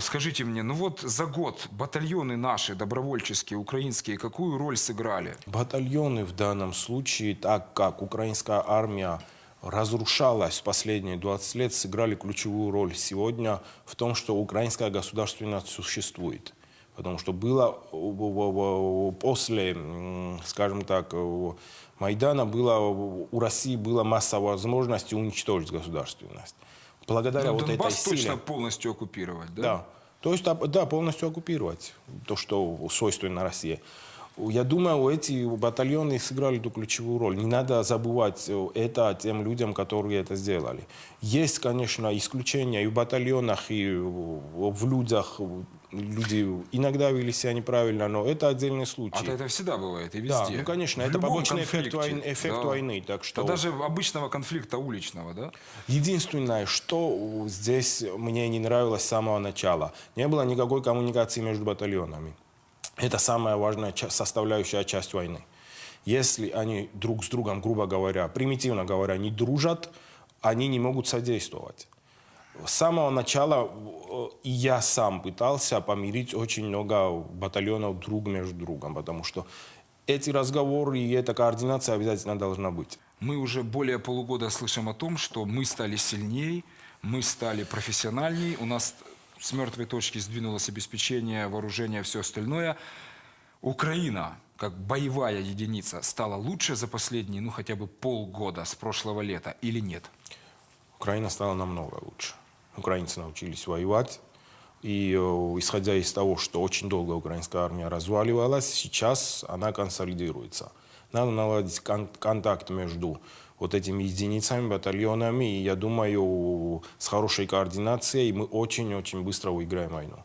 Скажите мне, ну вот за год батальоны наши, добровольческие, украинские, какую роль сыграли? Батальоны в данном случае, так как украинская армия разрушалась последние 20 лет, сыграли ключевую роль сегодня в том, что украинская государственность существует. Потому что было после, скажем так, Майдана было, у России была масса возможностей уничтожить государственность. Благодаря Ну, вот Донбасс этой силе. точно полностью оккупировать, да? Да. То есть, да, полностью оккупировать то, что свойственно России. Я думаю, эти батальоны сыграли эту ключевую роль. Не надо забывать э, это тем людям, которые это сделали. Есть, конечно, исключения и в батальонах, и в людях. Люди иногда вели себя неправильно, но это отдельный случай. А то это всегда бывает и Да, везде. ну, конечно, В это побочный эффект, войны, эффект Да. войны. Так что... Да даже обычного конфликта уличного, да? Единственное, что здесь мне не нравилось с самого начала, не было никакой коммуникации между батальонами. Это самая важная составляющая часть войны. Если они друг с другом, грубо говоря, примитивно говоря, не дружат, они не могут содействовать. С самого начала и я сам пытался помирить очень много батальонов друг между другом, потому что эти разговоры и эта координация обязательно должна быть. Мы уже более полугода слышим о том, что мы стали сильней, мы стали профессиональней, у нас с мертвой точки сдвинулось обеспечение, вооружение, все остальное. Украина, как боевая единица, стала лучше за последние, ну, хотя бы полгода с прошлого лета или нет? Украина стала намного лучше. Украинцы научились воевать. И э, исходя из того, что очень долго украинская армия разваливалась, сейчас она консолидируется. Надо наладить кон- контакт между вот этими единицами, батальонами. И я думаю, с хорошей координацией мы очень-очень быстро выиграем войну.